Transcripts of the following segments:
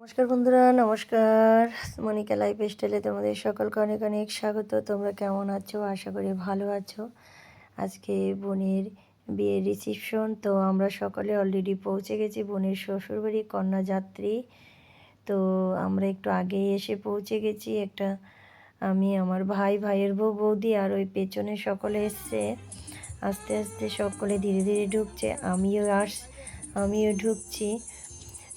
নমস্কার বন্ধুরা, নমস্কার। মনিকা লাইফ স্টাইলে তোমাদের সকলকে অনেক অনেক স্বাগত। তোমরা কেমন আছো? আশা করি ভালো আছো। আজকে বোনের বিয়ের রিসিপশন তো আমরা সকলে অলরেডি পৌঁছে গেছি বোনের শ্বশুরবাড়ি, কন্যাযাত্রী। তো আমরা একটু আগেই এসে পৌঁছে গেছি। একটা আমি, আমার ভাই, ভাইয়ের বউ, বৌদি আর ওই পেছনে সকলে এসছে। আস্তে আস্তে সকলে ধীরে ধীরে ঢুকছে। আমিও আস, আমিও ঢুকছি।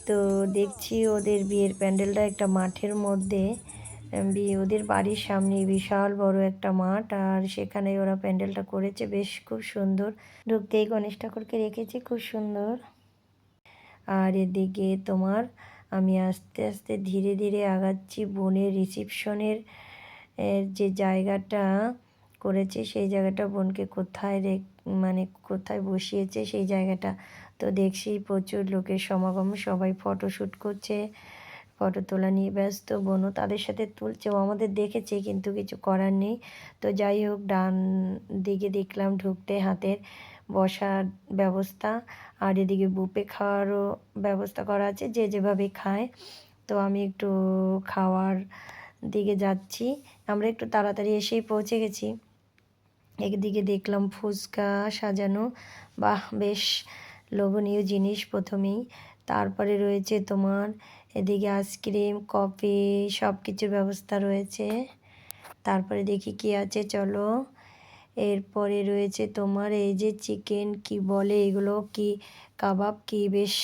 তো দেখছি ওদের বিয়ের প্যান্ডেলটা একটা মাঠের মধ্যে। ওদের বাড়ির সামনে বিশাল বড় একটা মাঠ, আর সেখানে ওরা প্যান্ডেলটা করেছে। বেশ খুব সুন্দর। ঢুকতেই গণেশ ঠাকুরকে রেখেছে, খুব সুন্দর। আর এদিকে তোমার, আমি আস্তে আস্তে ধীরে ধীরে আগাচ্ছি বোনের রিসিপশনের যে জায়গাটা করেছে, সেই জায়গাটা বোনকে কোথায় রে মানে কোথায় বসিয়েছে সেই জায়গাটা তো দেখছি প্রচুর লোকের সমাগম, সবাই ফটো শ্যুট করছে, ফটো তোলা নিয়ে ব্যস্ত, বোনও তাদের সাথে তুলছে, ও আমাদের দেখেছে কিন্তু কিছু করার নেই। তো যাই হোক, ডান দিকে দেখলাম ঢুকতে হাতের বসার ব্যবস্থা, আর এদিকে বুপে খাওয়ারও ব্যবস্থা করা আছে, যে যেভাবে খায়। তো আমি একটু খাওয়ার দিকে যাচ্ছি, আমরা একটু তাড়াতাড়ি এসেই পৌঁছে গেছি। একদিকে দেখলাম ফুচকা সাজানো। বাহ, বেশ লোভনীয় জিনিস প্রথমেই। তারপরে রয়েছে তোমার এদিকে আইসক্রিম, কফি সব কিছুর ব্যবস্থা রয়েছে। তারপরে দেখি কি আছে, চলো। এরপরে রয়েছে তোমার এই যে চিকেন কি বলে, এগুলো কি, কাবাব কি, বেশ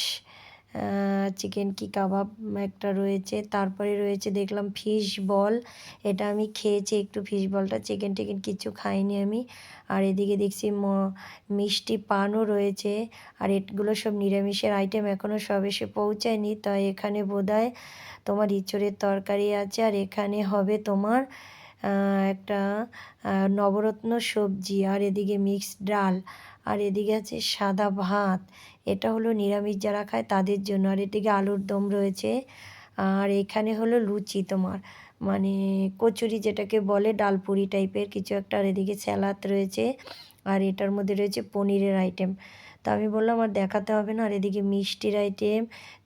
চিকেন কি কাবাব একটা রয়েছে। তারপরে রয়েছে দেখলাম ফিশ বল এটা আমি খেয়েছি একটু ফিশ বলটা চিকেন টিকেন কিছু খাইনি আমি। আর এদিকে দেখছি মিষ্টি পানও রয়েছে। আর এগুলো সব নিরামিষের আইটেম এখনও সব এসে পৌঁছায়নি। তাই এখানে বোধহয় তোমার ইঁচড়ের তরকারি আছে আর এখানে হবে তোমার একটা নবরত্ন সবজি, আর এদিকে মিক্সড ডাল, আর এদিকে আছে সাদা ভাত। এটা হলো নিরামিষ যারা খায় তাদের জন্য। আর এদিকে আলুর দম রয়েছে। আর এখানে হলো লুচি তোমার। মানে কচুরি যেটাকে বলে ডালপুরি টাইপের কিছু একটা। আর এদিকে স্যালাদ রয়েছে। আর এটার মধ্যে রয়েছে পনিরের আইটেম তো আমি বললাম, আর দেখাতে হবে না। আর এদিকে মিষ্টির আইটেম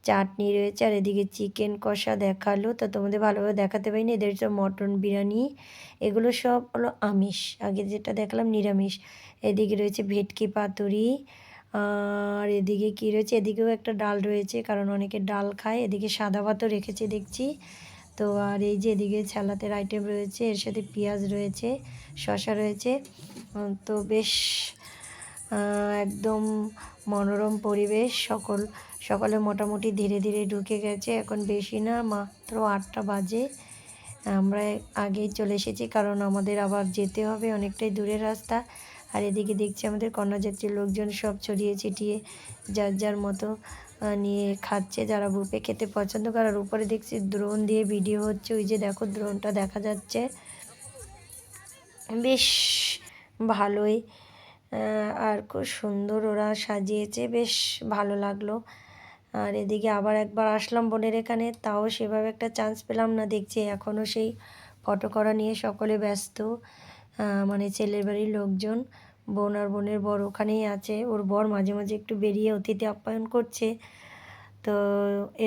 চাটনি রয়েছে, আর এদিকে চিকেন কষা দেখাল। তো তোমাদের ভালোভাবে দেখাতে পারিনি। এদের সব মটন বিরিয়ানি, এগুলো সব হলো আমিষ। আগে যেটা দেখলাম নিরামিষ। এদিকে রয়েছে ভেটকি পাতুরি, আর এদিকে কি রয়েছে? এদিকেও একটা ডাল রয়েছে, কারণ অনেকে ডাল খায়। এদিকে সাদা ভাতও রেখেছে দেখছি। তো আর এই যে এদিকে ছালাতের আইটেম রয়েছে, এর সাথে পেঁয়াজ রয়েছে, শসা রয়েছে। তো বেশ একদম মনোরম পরিবেশ, সকল, সকলে মোটামুটি ধীরে ধীরে ঢুকে গেছে। এখন বেশি না, মাত্র আটটা বাজে। আমরা আগেই চলে এসেছি, কারণ আমাদের আবার যেতে হবে অনেকটাই দূরের রাস্তা। আর এদিকে দেখছি আমাদের কন্যাযাত্রীর লোকজন সব ছড়িয়ে ছিটিয়ে যার যার মতো নিয়ে খাচ্ছে। যারা বুপে খেতে পছন্দ করে, আর উপরে দেখছি দ্রোন দিয়ে ভিডিও হচ্ছে। ওই যে দেখো দ্রোনটা দেখা যাচ্ছে। বেশ ভালোই। আর খুব সুন্দর ওরা সাজিয়েছে, বেশ ভালো লাগল। আর এদিকে আবার একবার আসলাম বোনের এখানে, তাও সেভাবে একটা চান্স পেলাম না, দেখছি এখনও সেই ফটো করা নিয়ে সকলে ব্যস্ত। মানে ছেলের বাড়ির লোকজন, বোন আর বোনের বর ওখানেই আছে, ওর বর মাঝে মাঝে একটু বেরিয়ে অতিথি আপ্যায়ন করছে। তো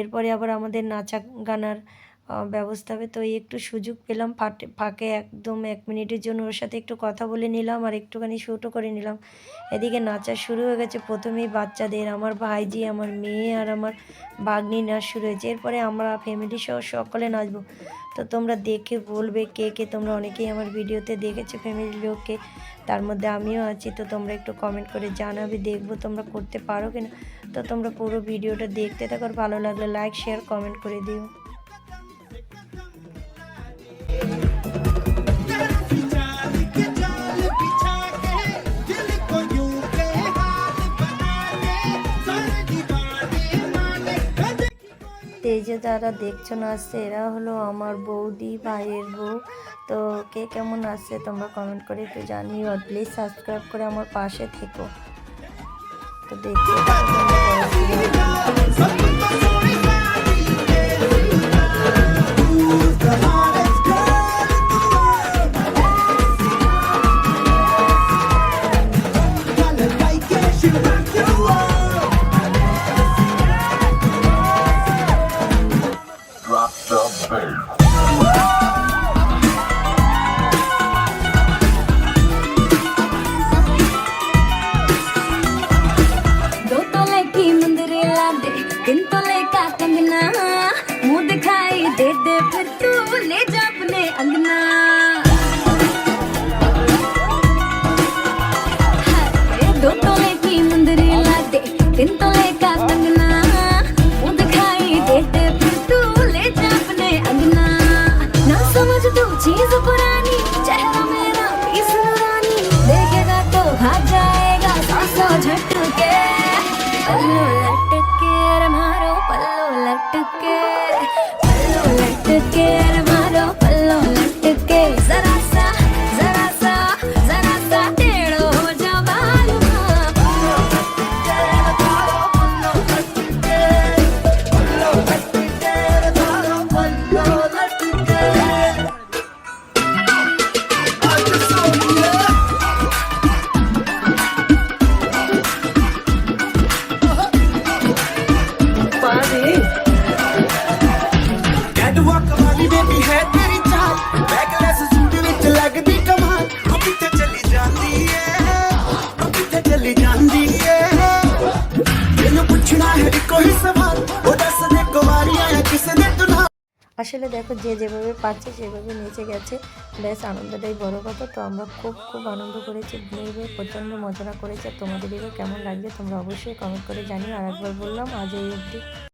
এরপরে আবার আমাদের নাচা গানার ব্যবস্থা হবে। তো এই একটু সুযোগ পেলাম, ফাটে, ফাঁকে একদম এক মিনিটের জন্য ওর সাথে একটু কথা বলে নিলাম আর একটুখানি শুটও করে নিলাম। এদিকে নাচা শুরু হয়ে গেছে প্রথমেই বাচ্চাদের, আমার ভাইজি, আমার মেয়ে আর আমার বাগনি নাচ শুরু হয়েছে। এরপরে আমরা ফ্যামিলি সহ সকলে নাচবো। তো তোমরা দেখে বলবে কে কে, তোমরা অনেকেই আমার ভিডিওতে দেখেছ ফ্যামিলির লোককে, তার মধ্যে আমিও আছি। তো তোমরা একটু কমেন্ট করে জানাবে, দেখব তোমরা করতে পারো কিনা। তো তোমরা পুরো ভিডিওটা দেখতে থাকো ভালো লাগলে লাইক শেয়ার কমেন্ট করে দিও। তো এই যে যারা দেখছ না আসছে, এরা হলো আমার বৌদি, ভাইয়ের বউ। তো কে কেমন আসছে তোমরা কমেন্ট করে একটু জানিও আর প্লিজ সাবস্ক্রাইব করে আমার পাশে থেকো। তো দেখতে Shut up. আসলে দেখো যে যেভাবে পাচ্ছে, সেভাবে নেচে গেছে। ব্যাস, আনন্দটাই বড় কথা। তো আমরা খুব খুব আনন্দ করেছি ভেবে প্রচণ্ড মজা করেছে। আর কেমন লাগছে তোমরা অবশ্যই কমেন্ট করে জানিও। আর একবার বললাম, আজ এই অবধি।